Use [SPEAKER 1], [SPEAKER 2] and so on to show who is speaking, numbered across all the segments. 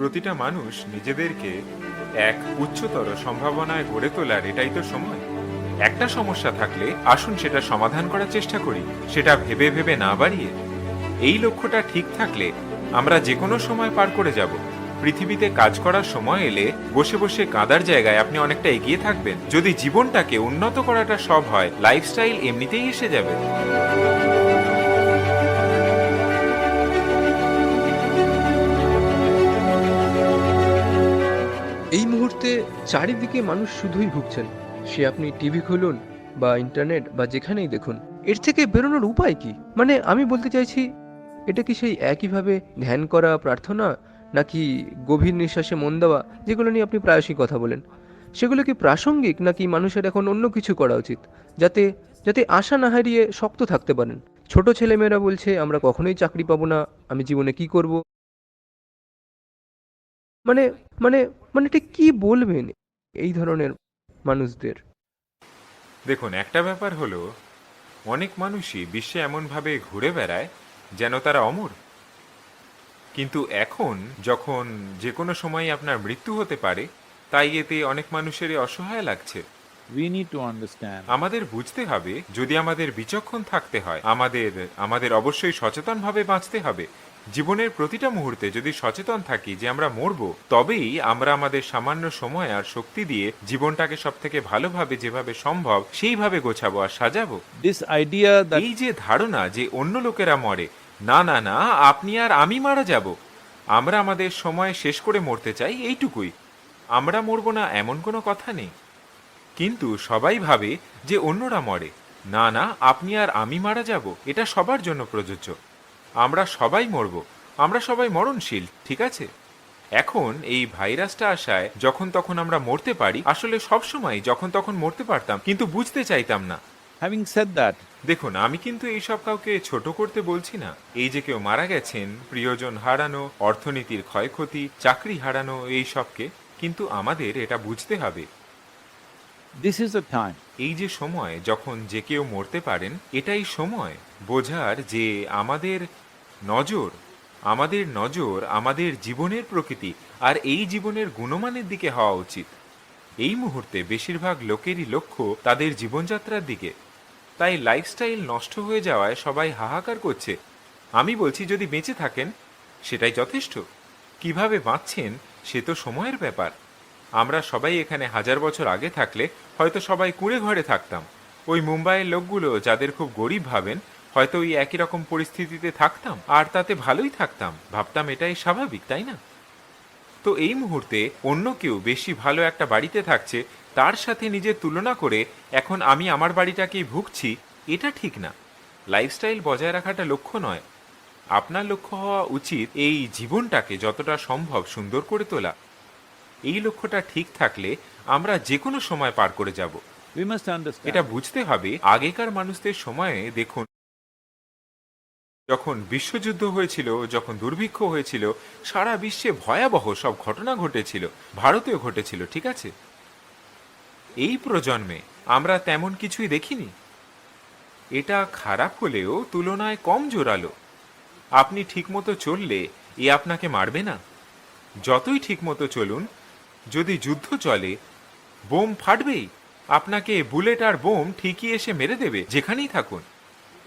[SPEAKER 1] প্রতিটা মানুষ নিজেদেরকে এক উচ্চতর সম্ভাবনায় গড়ে তোলার এটাই তো সময়। একটা সমস্যা থাকলে আসুন সেটা সমাধান করার চেষ্টা করি, সেটা ভেবে ভেবে না বাড়িয়ে। এই লক্ষ্যটা ঠিক থাকলে আমরা যে কোনো সময় পার করে যাব। পৃথিবীতে কাজ করার সময় এলে বসে বসে কাঁদার জায়গায় আপনি অনেকটা এগিয়ে থাকবেন। যদি জীবনটাকে উন্নত করাটা সব হয় লাইফস্টাইল এমনিতেই এসে যাবে।
[SPEAKER 2] চারিদিকে মানুষ শুধুই ভুগছেন। সে আপনি টিভি খুলুন বা ইন্টারনেট বা যেখানেই দেখুন, এর থেকে বেরোনোর উপায় কি? মানে আমি বলতে চাইছি, এটা কি সেই একইভাবে ধ্যান করা প্রার্থনা, নাকি গভীর নিঃশ্বাসে মন দেওয়া, যেগুলো নিয়ে আপনি প্রায়শই কথা বলেন? সেগুলো কি প্রাসঙ্গিক, নাকি মানুষের এখন অন্য কিছু করা উচিত, যাতে যাতে আশা না হারিয়ে শক্ত থাকতে পারেন? ছোট ছেলেমেয়েরা বলছে, আমরা কখনোই চাকরি পাবো না, আমি জীবনে কি করব? মানে মানে মানে এটা কি বলবেন এই ধরনের মানুষদের?
[SPEAKER 1] দেখুন একটা ব্যাপার হলো অনেক মানুষই বিশ্বে এমনভাবে ঘুরে বেড়ায় যেন তারা অমর। কিন্তু এখন যখন যে কোনো সময় আপনার মৃত্যু হতে পারে তাই এতে অনেক মানুষেরই অসহায় লাগছে।
[SPEAKER 3] We need to understand.
[SPEAKER 1] আমাদের বুঝতে হবে যদি আমাদের বিচক্ষণ থাকতে হয় আমাদের আমাদের অবশ্যই সচেতনভাবে বাঁচতে হবে। জীবনের প্রতিটা মুহূর্তে যদি সচেতন থাকি যে আমরা মরব তবেই আমরা আমাদের সামান্য সময় আর শক্তি দিয়ে জীবনটাকে সব থেকে ভালোভাবে যেভাবে সম্ভব সেইভাবে গোছাবো আর সাজাবো।
[SPEAKER 3] Idea that
[SPEAKER 1] এই যে ধারণা যে অন্য লোকেরা মরে না না না আপনি আর আমি মারা যাব। আমরা আমাদের সময় শেষ করে মরতে চাই এইটুকুই। আমরা মরব না এমন কোনো কথা নেই। কিন্তু সবাই ভাবে যে অন্যরা মরে। না না আপনি আর আমি মারা যাব এটা সবার জন্য প্রযোজ্য। আমরা সবাই মরব। আমরা সবাই মরণশীল ঠিক আছে? এখন এই ভাইরাসটা আসায় যখন তখন আমরা মরতে পারি আসলে সব সময় যখন তখন মরতে পারতাম কিন্তু বুঝতে চাইতাম না।
[SPEAKER 3] হ্যাভিং said দ্যাট
[SPEAKER 1] দেখুন আমি কিন্তু এইসব কাউকে ছোট করতে বলছি না। এই যে কেউ মারা গেছেন প্রিয়জন হারানো অর্থনীতির ক্ষয়ক্ষতি চাকরি হারানো এই সবকে কিন্তু আমাদের এটা বুঝতে হবে।
[SPEAKER 3] This is the time.
[SPEAKER 1] এই যে সময়, যখন যে কেউ মরতে পারেন, এটাই সময় বোঝার যে আমাদের নজর আমাদের নজর আমাদের জীবনের প্রকৃতি আর এই জীবনের গুণমানের দিকে হওয়া উচিত। এই মুহূর্তে বেশিরভাগ লোকেরই লক্ষ্য তাদের জীবনযাত্রার দিকে। তাই লাইফস্টাইল নষ্ট হয়ে যাওয়ায় সবাই হাহাকার করছে। আমি বলছি, যদি বেঁচে থাকেন, সেটাই যথেষ্ট। কীভাবে বাঁচছেন, সে তো সময়ের ব্যাপার। আমরা সবাই এখানে হাজার বছর আগে থাকলে হয়তো সবাই কুঁড়ে ঘরে থাকতাম। ওই মুম্বাইয়ের লোকগুলো যাদের খুব গরিব ভাবেন, হয়তো ওই একই রকম পরিস্থিতিতে থাকতাম। আর তাতে ভালোই থাকতাম। ভাবতাম এটাই স্বাভাবিক, তাই না? তো এই মুহূর্তে অন্য কেউ বেশি ভালো একটা বাড়িতে থাকছে, তার সাথে নিজের তুলনা করে এখন আমি আমার বাড়িটাকেই ভুগছি, এটা ঠিক না। লাইফস্টাইল বজায় রাখাটা লক্ষ্য নয়। আপনার লক্ষ্য হওয়া উচিত এই জীবনটাকে যতটা সম্ভব সুন্দর করে তোলা। এই লক্ষ্যটা ঠিক থাকলে আমরা যে কোনো সময় পার করে যাব। এটা বুঝতে হবে আগেকার মানুষদের সময়ে দেখুন যখন বিশ্বযুদ্ধ হয়েছিল যখন দুর্ভিক্ষ হয়েছিল সারা বিশ্বে ভয়াবহ সব ঘটনা ঘটেছিল ভারতেও ঘটেছিল ঠিক আছে? এই প্রজন্মে আমরা তেমন কিছুই দেখিনি। এটা খারাপ হলেও তুলনায় কম জোরালো। আপনি ঠিকমতো চললে এ আপনাকে মারবে না। যতই ঠিকমতো চলুন যদি যুদ্ধ চলে বোম ফাটবেই আপনাকে বুলেট আর বোম ঠিকই এসে মেরে দেবে যেখানেই থাকুন।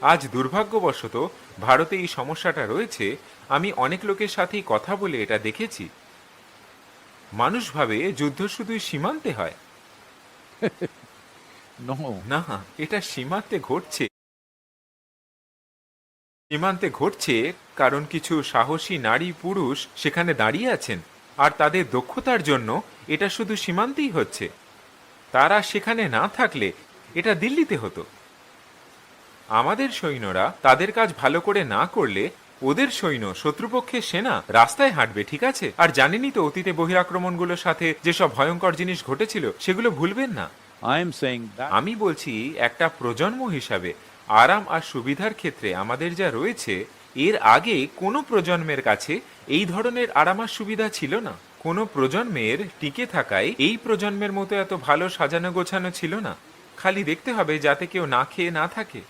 [SPEAKER 1] আজ দুর্ভাগ্যবশত ভারতে এই সমস্যাটা রয়েছে আমি অনেক লোকের সাথেই কথা বলে এটা দেখেছি। মানুষ ভাবে যুদ্ধ শুধুই সীমান্তে হয়। না এটা সীমান্তে ঘটছে। সীমান্তে ঘটছে কারণ কিছু সাহসী নারী পুরুষ সেখানে দাঁড়িয়ে আছেন। আর তাদের দক্ষতার জন্য এটা শুধু সীমান্তেই হচ্ছে। তারা সেখানে না থাকলে এটা দিল্লিতে হতো। আমাদের সৈন্যরা তাদের কাজ ভালো করে না করলে ওদের সৈন্য শত্রুপক্ষের সেনা রাস্তায় হাঁটবে ঠিক আছে? আর জানেনই তো অতীতে বহিরাক্রমণগুলোর সাথে যেসব ভয়ঙ্কর জিনিস ঘটেছিল সেগুলো ভুলবেন না। আমি বলছি একটা প্রজন্ম হিসাবে আরাম আর সুবিধার ক্ষেত্রে আমাদের যা রয়েছে এর আগে কোনো প্রজন্মের কাছে এই ধরনের আরাম আর সুবিধা ছিল না। কোনো প্রজন্মের টিকে থাকায় এই প্রজন্মের মতো এত ভালো সাজানো গোছানো ছিল না। খালি দেখতে হবে যাতে কেউ না খেয়ে না থাকে।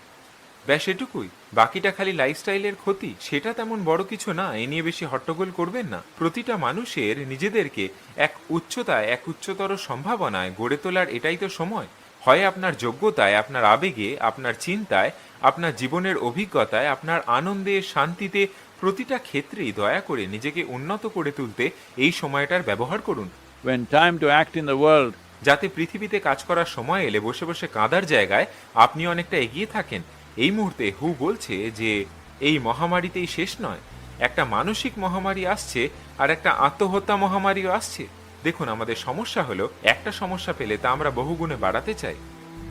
[SPEAKER 1] ব্যাস এটুকুই। বাকিটা খালি লাইফস্টাইলের ক্ষতি। সেটা তেমন বড় কিছু না, এ নিয়ে বেশি হট্টগোল করবেন না। প্রতিটা মানুষের নিজেদেরকে এক উচ্চতায়, এক উচ্চতর সম্ভাবনায় গড়ে তোলার এটাই তো সময়। হয় আপনার যোগ্যতায়, আপনার আবেগে, আপনার চিন্তায় আপনার জীবনের অভিজ্ঞতায় আপনার আনন্দে শান্তিতে প্রতিটা ক্ষেত্রেই দয়া করে নিজেকে উন্নত করে তুলতে এই সময়টার ব্যবহার করুন।
[SPEAKER 3] When time to act in the world
[SPEAKER 1] যাতে পৃথিবীতে কাজ করার সময় এলে বসে বসে কাঁদার জায়গায় আপনি অনেকটা এগিয়ে থাকেন। এই মুহূর্তে হু বলছে যে এই মহামারীতেই শেষ নয়। একটা মানসিক মহামারী আসছে আর একটা আত্মহত্যা মহামারীও আসছে। দেখুন আমাদের সমস্যা হলো একটা সমস্যা পেলে তা আমরা বহুগুণে বাড়াতে চাই।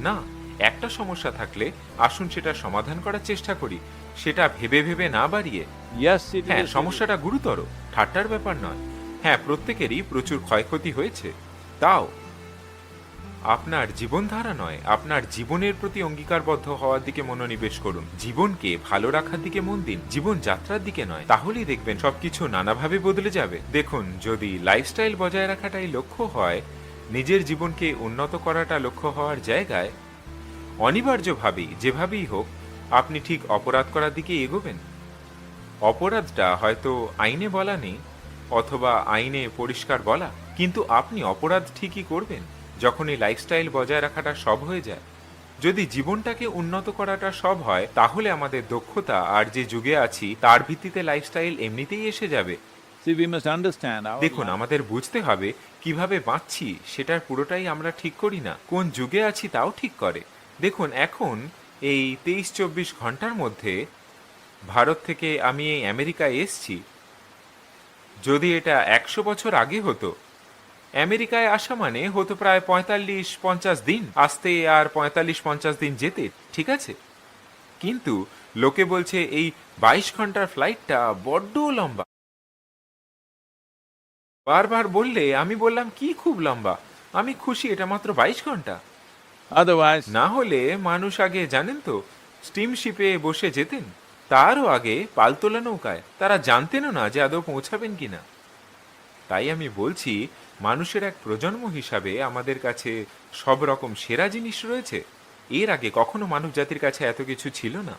[SPEAKER 1] না একটা সমস্যা থাকলে আসুন সেটা সমাধান করার চেষ্টা করি। সেটা ভেবে ভেবে না বাড়িয়ে। হ্যাঁ সমস্যাটা গুরুতর। ঠাট্টার ব্যাপার নয়। হ্যাঁ প্রত্যেকেরই প্রচুর ক্ষয়ক্ষতি হয়েছে। তাও আপনার জীবনধারা নয়। আপনার জীবনের প্রতি অঙ্গীকারবদ্ধ হওয়ার দিকে মনোনিবেশ করুন। জীবনকে ভালো রাখার দিকে মন দিন। জীবন যাত্রার দিকে নয়। তাহলেই দেখবেন সবকিছু নানাভাবে বদলে যাবে। দেখুন যদি লাইফস্টাইল বজায় রাখাটাই লক্ষ্য হয় নিজের জীবনকে উন্নত করাটা লক্ষ্য হওয়ার জায়গায় অনিবার্যভাবেই যেভাবেই হোক আপনি ঠিক অপরাধ করার দিকে এগোবেন। অপরাধটা হয়তো আইনে বলা নেই অথবা আইনে পরিষ্কার বলা কিন্তু আপনি অপরাধ ঠিকই করবেন যখন এই লাইফস্টাইল বজায় রাখাটা সব হয়ে যায়। যদি জীবনটাকে উন্নত করাটা সব হয় তাহলে আমাদের দক্ষতা আর যে যুগে আছি তার ভিত্তিতে লাইফস্টাইল এমনিতেই এসে যাবে। দেখুন আমাদের বুঝতে হবে কীভাবে বাঁচছি সেটার পুরোটাই আমরা ঠিক করি না। কোন যুগে আছি তাও ঠিক করে। দেখুন, এখন এই তেইশ চব্বিশ ঘণ্টার মধ্যে ভারত থেকে আমি এই আমেরিকায় এসছি। যদি এটা একশো বছর আগে হতো, আমেরিকায় আসা মানে হতো প্রায় পঁয়তাল্লিশ পঞ্চাশ দিন। আসতে আর পঁয়তাল্লিশ পঞ্চাশ দিন যেতে, ঠিক আছে? কিন্তু লোকে বলছে এই বাইশ ঘণ্টার ফ্লাইটটা বড্ড লম্বা। বারবার বললে আমি বললাম, কি খুব লম্বা? আমি খুশি, এটা মাত্র বাইশ ঘণ্টা।
[SPEAKER 3] Otherwise,
[SPEAKER 1] না হলে মানুষ আগে জানেন তো স্টিমশিপে বসে যেতেন তারও আগে পালতোলা নৌকায়। তারা জানতেনও না যে আদৌ পৌঁছাবেন কিনা। তাই আমি বলছি মানুষের এক প্রজন্ম হিসাবে আমাদের কাছে সব রকম সেরা জিনিস রয়েছে। এর আগে কখনো মানব জাতির কাছে এত কিছু ছিল না।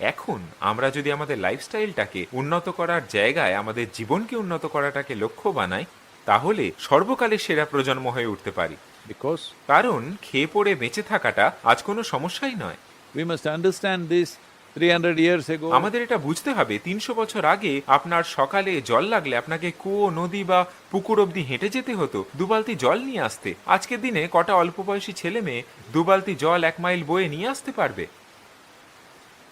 [SPEAKER 1] এখন আমরা যদি আমাদের লাইফস্টাইলটাকে উন্নত করার জায়গায় আমাদের জীবনকে উন্নত করাটাকে লক্ষ্য বানাই তাহলে সর্বকালের সেরা প্রজন্ম হয়ে উঠতে পারি।
[SPEAKER 3] Because
[SPEAKER 1] কারণ খেয়ে পড়ে বেঁচে থাকাটা আজ কোনো সমস্যাই নয়।
[SPEAKER 3] we must understand this 300 years ago.
[SPEAKER 1] আমাদের এটা বুঝতে হবে তিনশো বছর আগে আপনার সকালে জল লাগলে আপনাকে কুয়ো নদী বা পুকুর অবধি হেঁটে যেতে হতো দুবালতি জল নিয়ে আসতে। আজকের দিনে কটা অল্প বয়সী ছেলে মেয়ে দুবালতি জল এক মাইল বয়ে নিয়ে আসতে পারবে?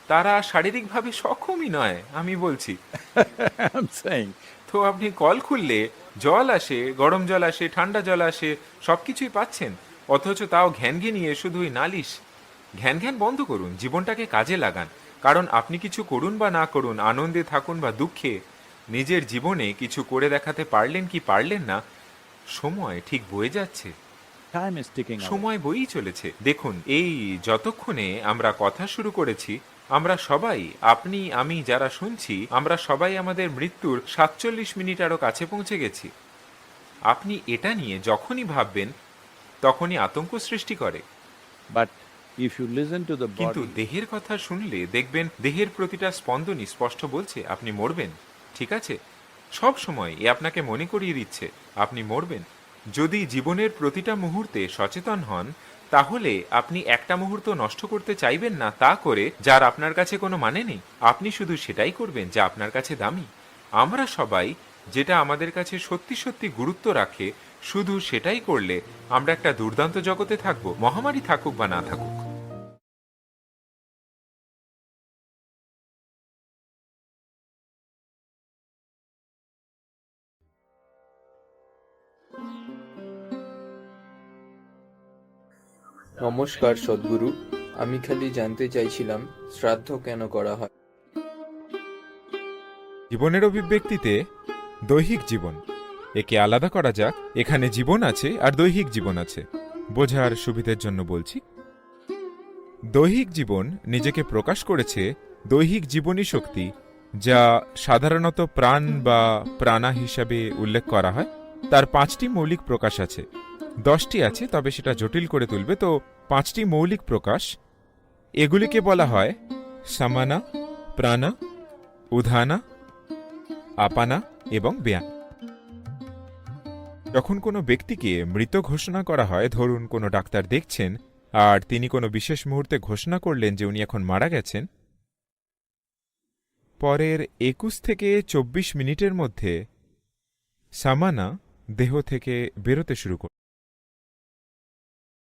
[SPEAKER 1] তারা শারীরিকভাবে সক্ষমই নয় আমি বলছি। তো আপনি কল খুললে জল আসে গরম জল আসে ঠান্ডা জল আসে সব কিছুই পাচ্ছেন। অথচ তাও ঘ্যান ঘেনিয়ে শুধুই নালিশ। ঘ্যান ঘ্যান বন্ধ করুন জীবনটাকে কাজে লাগান। কারণ আপনি কিছু করুন বা না করুন আনন্দে থাকুন বা দুঃখে নিজের জীবনে কিছু করে দেখাতে পারলেন কি পারলেন না সময় ঠিক বয়ে যাচ্ছে। সময় বইই চলেছে। দেখুন এই যতক্ষণে আমরা কথা শুরু করেছি আমরা সবাই আপনি আমি যারা শুনছি আমরা সবাই আমাদের মৃত্যুর সাতচল্লিশ মিনিট আরও কাছে পৌঁছে গেছি। আপনি এটা নিয়ে যখনই ভাববেন তখনই আতঙ্ক সৃষ্টি করে।
[SPEAKER 3] But if you listen to the
[SPEAKER 1] কিন্তু দেহের কথা শুনলে দেখবেন দেহের প্রতিটা স্পন্দনই স্পষ্ট বলছে আপনি মরবেন। ঠিক আছে? সব সময় এ আপনাকে মনে করিয়ে দিচ্ছে আপনি মরবেন। যদি জীবনের প্রতিটা মুহূর্তে সচেতন হন তাহলে আপনি একটা মুহূর্ত নষ্ট করতে চাইবেন না তা করে, যার আপনার কাছে কোনো মানে নেই। আপনি শুধু সেটাই করবেন যা আপনার কাছে দামি। আমরা সবাই যেটা আমাদের কাছে সত্যি সত্যি গুরুত্ব রাখে, শুধু সেটাই করলে আমরা একটা দুর্দান্ত জগতে থাকব, মহামারী থাকুক বা না থাকুক।
[SPEAKER 4] নমস্কার সদ্গুরু। আমি খালি জানতে চাইছিলাম, শ্রাদ্ধ কেন করা হয়?
[SPEAKER 1] জীবনের অভিব্যক্তিতে দৈহিক জীবন। একে আলাদা করা যাক, এখানে জীবন আছে আর দৈহিক জীবন আছে। বোঝার সুবিধের জন্য বলছি। দৈহিক জীবন নিজেকে প্রকাশ করেছে দৈহিক জীবনী শক্তি, যা সাধারণত প্রাণ বা প্রাণা হিসাবে উল্লেখ করা হয়। তার পাঁচটি মৌলিক প্রকাশ আছে। দশটি আছে, তবে সেটা জটিল করে তুলবে, তো পাঁচটি মৌলিক প্রকাশ, এগুলিকে বলা হয় সামানা, প্রাণা, উধানা, আপানা এবং ব্যান। যখন কোনো ব্যক্তিকে মৃত ঘোষণা করা হয়, ধরুন কোনো ডাক্তার দেখছেন আর তিনি কোনো বিশেষ মুহূর্তে ঘোষণা করলেন যে উনি এখন মারা গেছেন, পরের একুশ থেকে চব্বিশ মিনিটের মধ্যে সামানা দেহ থেকে বেরোতে শুরু করে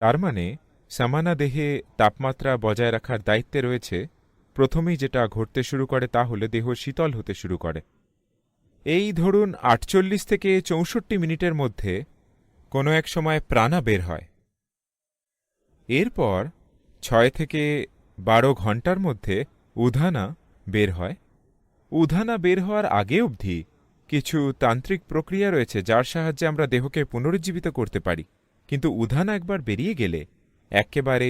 [SPEAKER 1] তার মানে সামানা দেহে তাপমাত্রা বজায় রাখার দায়িত্বে রয়েছে, প্রথমেই যেটা ঘটতে শুরু করে তা হলে দেহ শীতল হতে শুরু করে। এই ধরুন আটচল্লিশ থেকে চৌষট্টি মিনিটের মধ্যে কোনো এক সময় প্রাণা বের হয়। এরপর ছয় থেকে বারো ঘণ্টার মধ্যে উধানা বের হয়। উধানা বের হওয়ার আগে অবধি কিছু তান্ত্রিক প্রক্রিয়া রয়েছে যার সাহায্যে আমরা দেহকে পুনরুজ্জীবিত করতে পারি। কিন্তু উধানা একবার বেরিয়ে গেলে একেবারে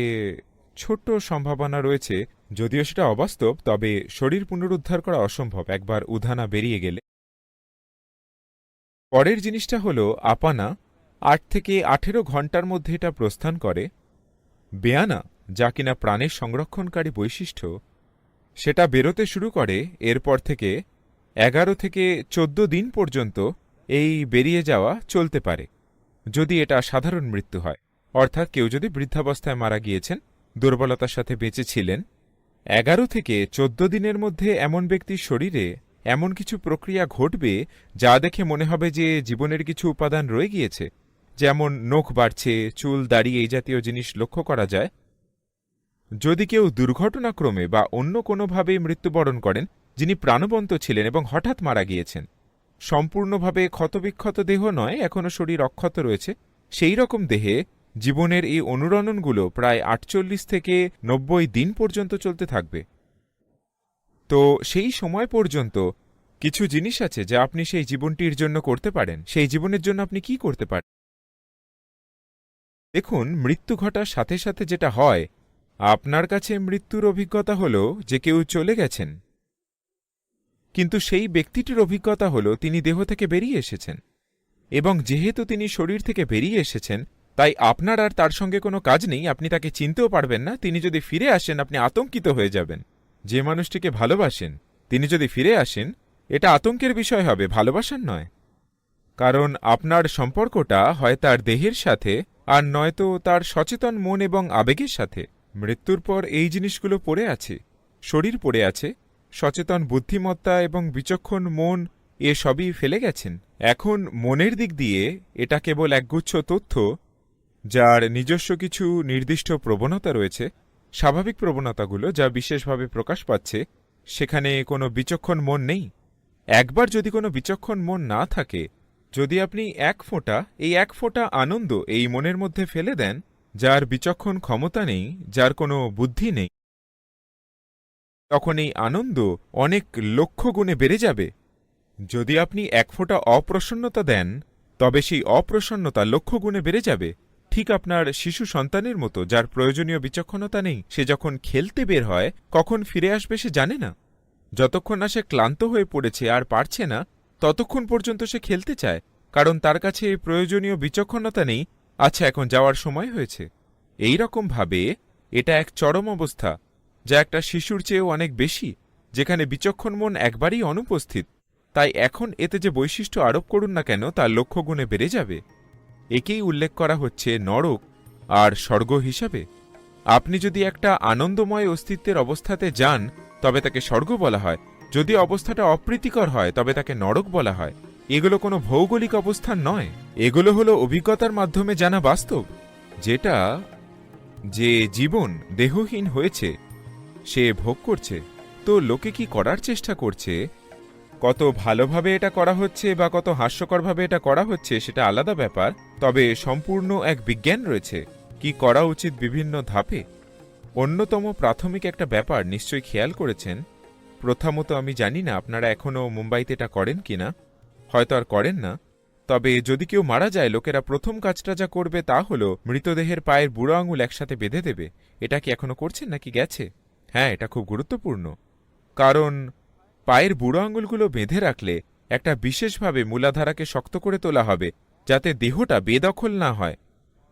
[SPEAKER 1] ছোট্ট সম্ভাবনা রয়েছে, যদিও সেটা অবাস্তব, তবে শরীর পুনরুদ্ধার করা অসম্ভব, একবার উধানা বেরিয়ে গেলে। পরের জিনিসটা হল, আপানা আট থেকে আঠেরো ঘণ্টার মধ্যে এটা প্রস্থান করে। বেয়ানা, যা কিনা প্রাণের সংরক্ষণকারী বৈশিষ্ট্য, সেটা বেরোতে শুরু করে, এরপর থেকে এগারো থেকে চোদ্দ দিন পর্যন্ত এই বেরিয়ে যাওয়া চলতে পারে, যদি এটা সাধারণ মৃত্যু হয়। অর্থাৎ কেউ যদি বৃদ্ধাবস্থায় মারা গিয়েছেন, দুর্বলতার সাথে বেঁচে ছিলেন, এগারো থেকে চোদ্দ দিনের মধ্যে এমন ব্যক্তির শরীরে এমন কিছু প্রক্রিয়া ঘটবে যা দেখে মনে হবে যে জীবনের কিছু উপাদান রয়ে গিয়েছে। যেমন নখ বাড়ছে, চুল, দাড়ি এই জাতীয় জিনিস লক্ষ্য করা যায়। যদি কেউ দুর্ঘটনাক্রমে বা অন্য কোনোভাবে মৃত্যুবরণ করেন, যিনি প্রাণবন্ত ছিলেন এবং হঠাৎ মারা গিয়েছেন, সম্পূর্ণভাবে ক্ষতবিক্ষত দেহ নয়, এখনও শরীর অক্ষত রয়েছে, সেই রকম দেহে জীবনের এই অনুরণনগুলো প্রায় আটচল্লিশ থেকে নব্বই দিন পর্যন্ত চলতে থাকবে। তো সেই সময় পর্যন্ত কিছু জিনিস আছে যা আপনি সেই জীবনটির জন্য করতে পারেন। সেই জীবনের জন্য আপনি কি করতে পারেন দেখুন, মৃত্যু ঘটার সাথে সাথে যেটা হয়, আপনার কাছে মৃত্যুর অভিজ্ঞতা হল যে কেউ চলে গেছেন। কিন্তু সেই ব্যক্তিটির অভিজ্ঞতা হল তিনি দেহ থেকে বেরিয়ে এসেছেন। এবং যেহেতু তিনি শরীর থেকে বেরিয়ে এসেছেন তাই আপনার আর তার সঙ্গে কোনো কাজ নেই, আপনি তাকে চিনতেও পারবেন না। তিনি যদি ফিরে আসেন, আপনি আতঙ্কিত হয়ে যাবেন। যে মানুষটিকে ভালোবাসেন, তিনি যদি ফিরে আসেন, এটা আতঙ্কের বিষয় হবে, ভালোবাসার নয়। কারণ আপনার সম্পর্কটা হয় তার দেহের সাথে, আর নয়তো তার সচেতন মন এবং আবেগের সাথে। মৃত্যুর পর এই জিনিসগুলো পড়ে আছে, শরীর পড়ে আছে, সচেতন বুদ্ধিমত্তা এবং বিচক্ষণ মন, এ সবই ফেলে গেছেন। এখন মনের দিক দিয়ে এটা কেবল একগুচ্ছ তথ্য যার নিজস্ব কিছু নির্দিষ্ট প্রবণতা রয়েছে, স্বাভাবিক প্রবণতাগুলো যা বিশেষভাবে প্রকাশ পাচ্ছে, সেখানে কোনো বিচক্ষণ মন নেই। একবার যদি কোনো বিচক্ষণ মন না থাকে, যদি আপনি এক ফোঁটা, এই এক ফোঁটা আনন্দ এই মনের মধ্যে ফেলে দেন, যার বিচক্ষণ ক্ষমতা নেই, যার কোনো বুদ্ধি নেই, তখন এই আনন্দ অনেক লক্ষ গুণে বেড়ে যাবে। যদি আপনি এক ফোঁটা অপ্রসন্নতা দেন, তবে সেই অপ্রসন্নতা লক্ষ গুণে বেড়ে যাবে। ঠিক আপনার শিশু সন্তানের মতো, যার প্রয়োজনীয় বিচক্ষণতা নেই, সে যখন খেলতে বের হয়, কখন ফিরে আসবে সে জানে না। যতক্ষণ না সে ক্লান্ত হয়ে পড়েছে আর পারছে না, ততক্ষণ পর্যন্ত সে খেলতে চায়, কারণ তার কাছে এই প্রয়োজনীয় বিচক্ষণতা নেই আচ্ছা এখন যাওয়ার সময় হয়েছে। এই রকমভাবে এটা এক চরম অবস্থা, যা একটা শিশুর চেয়েও অনেক বেশি, যেখানে বিচক্ষণ মন একবারই অনুপস্থিত। তাই এখন এতে যে বৈশিষ্ট্য আরোপ করুন না কেন তা লক্ষ্যগুণে বেড়ে যাবে। একেই উল্লেখ করা হচ্ছে নরক আর স্বর্গ হিসাবে। আপনি যদি একটা আনন্দময় অস্তিত্বের অবস্থাতে যান, তবে তাকে স্বর্গ বলা হয়। যদি অবস্থাটা অপ্রীতিকর হয়, তবে তাকে নরক বলা হয়। এগুলো কোনো ভৌগোলিক অবস্থান নয়। এগুলো হলো অভিজ্ঞতার মাধ্যমে জানা বাস্তব, যেটা যে জীবন দেহহীন হয়েছে, সে ভোগ করছে। তো লোকে কি করার চেষ্টা করছে? কত ভালোভাবে এটা করা হচ্ছে বা কত হাস্যকরভাবে এটা করা হচ্ছে সেটা আলাদা ব্যাপার, তবে সম্পূর্ণ এক বিজ্ঞান রয়েছে। কি করা উচিত বিভিন্ন ধাপে? অন্যতম প্রাথমিক একটা ব্যাপার নিশ্চয়ই খেয়াল করেছেন। প্রথমত আমি জানি না আপনারা এখনও মুম্বাইতে এটা করেন কিনা হয়তো আর করেন না। তবে যদি কেউ মারা যায়, লোকেরা প্রথম কাজটা যা করবে তা হল মৃতদেহের পায়ের বুড়ো আঙুল একসাথে বেঁধে দেবে। এটা কি এখনও করছেন নাকি গেছে? হ্যাঁ এটা খুব গুরুত্বপূর্ণ। কারণ পায়ের বুড়ো আঙুলগুলো বেঁধে রাখলে একটা বিশেষভাবে মূলাধারাকে শক্ত করে তোলা হবে যাতে দেহটা বেদখল না হয়।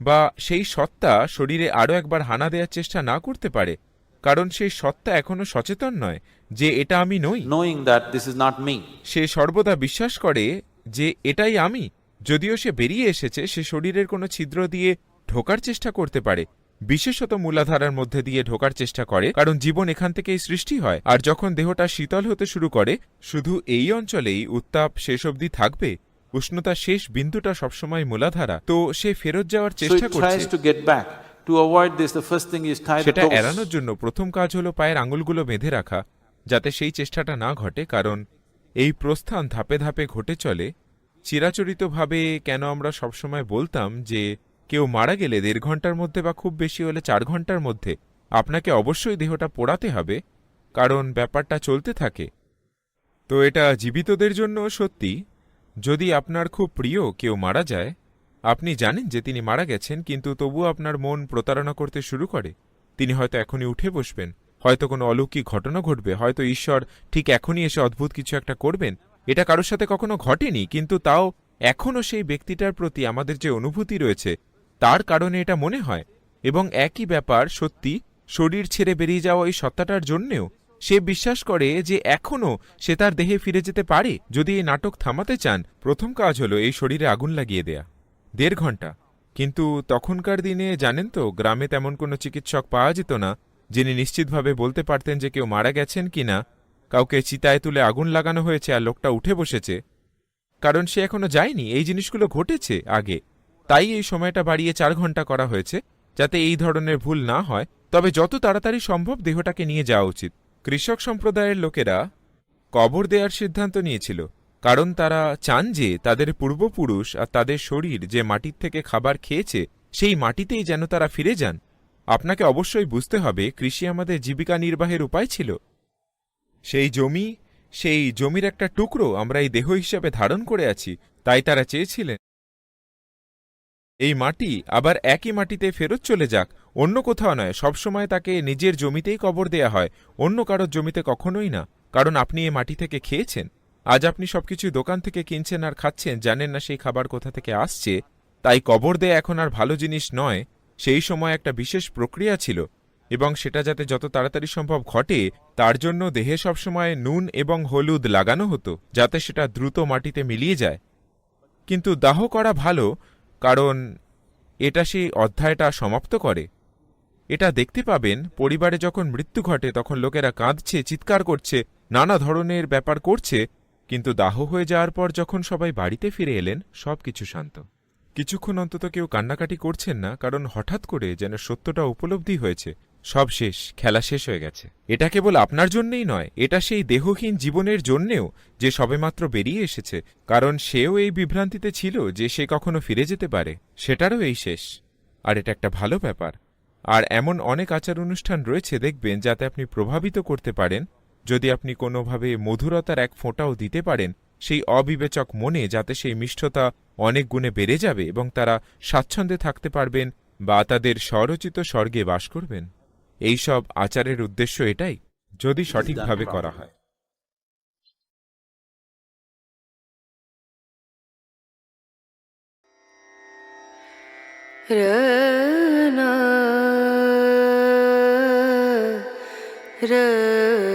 [SPEAKER 1] বা সেই সত্তা শরীরে আরও একবার হানা দেওয়ার চেষ্টা না করতে পারে কারণ সেই সত্তা এখনও সচেতন নয় যে এটা আমি নই।
[SPEAKER 5] Knowing that this is not me
[SPEAKER 1] সে সর্বদা বিশ্বাস করে যে এটাই আমি যদিও সে বেরিয়ে এসেছে সে শরীরের কোনো ছিদ্র দিয়ে ঢোকার চেষ্টা করতে পারে বিশেষত মূলাধারার মধ্যে দিয়ে ঢোকার চেষ্টা করে কারণ জীবন এখান থেকেই সৃষ্টি হয় আর যখন দেহটা শীতল হতে শুরু করে শুধু এই অঞ্চলেই উত্তাপ শেষ অবধি থাকবে। উষ্ণতা শেষ বিন্দুটা সবসময় মূলাধারা। তো সে ফেরত যাওয়ার চেষ্টা করছে। সেটা এড়ানোর জন্য প্রথম কাজ হলো পায়ের আঙুলগুলো বেঁধে রাখা যাতে সেই চেষ্টাটা না ঘটে কারণ এই প্রস্থান ধাপে ধাপে ঘটে চলে। চিরাচরিতভাবে কেন আমরা সবসময় বলতাম যে কেউ মারা গেলে দেড় ঘণ্টার মধ্যে বা খুব বেশি হলে চার ঘণ্টার মধ্যে আপনাকে অবশ্যই দেহটা পোড়াতে হবে, কারণ ব্যাপারটা চলতে থাকে। তো এটা জীবিতদের জন্য সত্যি, যদি আপনার খুব প্রিয় কেউ মারা যায়, আপনি জানেন যে তিনি মারা গেছেন, কিন্তু তবুও আপনার মন প্রতারণা করতে শুরু করে। তিনি হয়তো এখনই উঠে বসবেন, হয়তো কোনো অলৌকিক ঘটনা ঘটবে, হয়তো ঈশ্বর ঠিক এখনই এসে অদ্ভুত কিছু একটা করবেন। এটা কারোর সাথে কখনো ঘটেনি, কিন্তু তাও এখনও সেই ব্যক্তিটার প্রতি আমাদের যে অনুভূতি রয়েছে তার কারণে এটা মনে হয় এবং একই ব্যাপার সত্যি শরীর ছেড়ে বেরিয়ে যাওয়া এই সত্তাটার জন্যেও। সে বিশ্বাস করে যে এখনও সে তার দেহে ফিরে যেতে পারে যদি এই নাটক থামাতে চান। প্রথম কাজ হলো এই শরীরে আগুন লাগিয়ে দেয়া। দেড় ঘণ্টা কিন্তু তখনকার দিনে জানেন তো, গ্রামে তেমন কোনো চিকিৎসক পাওয়া যেত না, যিনি নিশ্চিতভাবে বলতে পারতেন যে কেউ মারা গেছেন কিনা কাউকে চিতায় তুলে আগুন লাগানো হয়েছে আর লোকটা উঠে বসেছে। কারণ সে এখনও যায়নি, এই জিনিসগুলো ঘটেছে আগে। তাই এই সময়টা বাড়িয়ে চার ঘণ্টা করা হয়েছে, যাতে এই ধরনের ভুল না হয়। তবে যত তাড়াতাড়ি সম্ভব দেহটাকে নিয়ে যাওয়া উচিত। কৃষক সম্প্রদায়ের লোকেরা কবর দেওয়ার সিদ্ধান্ত নিয়েছিল, কারণ তারা চান যে তাদের পূর্বপুরুষ আর তাদের শরীর যে মাটির থেকে খাবার খেয়েছে, সেই মাটিতেই যেন তারা ফিরে যান। আপনাকে অবশ্যই বুঝতে হবে, কৃষি আমাদের জীবিকা নির্বাহের উপায় ছিল। সেই জমি, সেই জমির একটা টুকরো আমরা এই দেহ হিসাবে ধারণ করে আছি, তাই তারা চেয়েছিলেন। এই মাটি আবার একই মাটিতে ফেরত চলে যাক। অন্য কোথাও নয়, সবসময় তাকে নিজের জমিতেই কবর দেয়া হয়। অন্য কারোর জমিতে কখনোই না, কারণ আপনি এ মাটি থেকে খেয়েছেন। আজ আপনি সবকিছু দোকান থেকে কিনছেন আর খাচ্ছেন, জানেন না সেই খাবার কোথা থেকে আসছে। তাই কবর দেয়া এখন আর ভালো জিনিস নয়, সেই সময় একটা বিশেষ প্রক্রিয়া ছিল, এবং সেটা যাতে যত তাড়াতাড়ি সম্ভব ঘটে, তার জন্য দেহে সবসময় নুন এবং হলুদ লাগানো হতো, যাতে সেটা দ্রুত মাটিতে মিলিয়ে যায়। কিন্তু দাহ করা ভালো কারণ এটা সেই অধ্যায়টা সমাপ্ত করে। এটা দেখতে পাবেন, পরিবারে যখন মৃত্যু ঘটে, তখন লোকেরা কাঁদছে, চিৎকার করছে, নানা ধরনের ব্যাপার করছে, কিন্তু দাহ হয়ে যাওয়ার পর যখন সবাই বাড়িতে ফিরে এলেন সব কিছু শান্ত। কিছুক্ষণ অন্তত কেউ কান্নাকাটি করছেন না, কারণ হঠাৎ করে যেন সত্যটা উপলব্ধি হয়েছে। সব শেষ, খেলা শেষ হয়ে গেছে। এটা কেবল আপনার জন্যেই নয়, এটা সেই দেহহীন জীবনের জন্যেও যে সবেমাত্র বেরিয়ে এসেছে, কারণ সেও এই বিভ্রান্তিতে ছিল যে সে কখনো ফিরে যেতে পারে, সেটারও এই শেষ। আর এটা একটা ভালো ব্যাপার। আর এমন অনেক আচার অনুষ্ঠান রয়েছে দেখবেন যাতে আপনি প্রভাবিত করতে পারেন, যদি আপনি কোনোভাবে মধুরতার এক ফোঁটাও দিতে পারেন, সেই অবিবেচক মনে যাতে সেই মিষ্টতা অনেক গুণে বেড়ে যাবে এবং তারা স্বাচ্ছন্দ্যে থাকতে পারবেন বা তাদের স্বরচিত স্বর্গে বাস করবেন। এই সব আচারের উদ্দেশ্য এটাই যদি সঠিকভাবে করা হয়
[SPEAKER 6] Rana, Rana.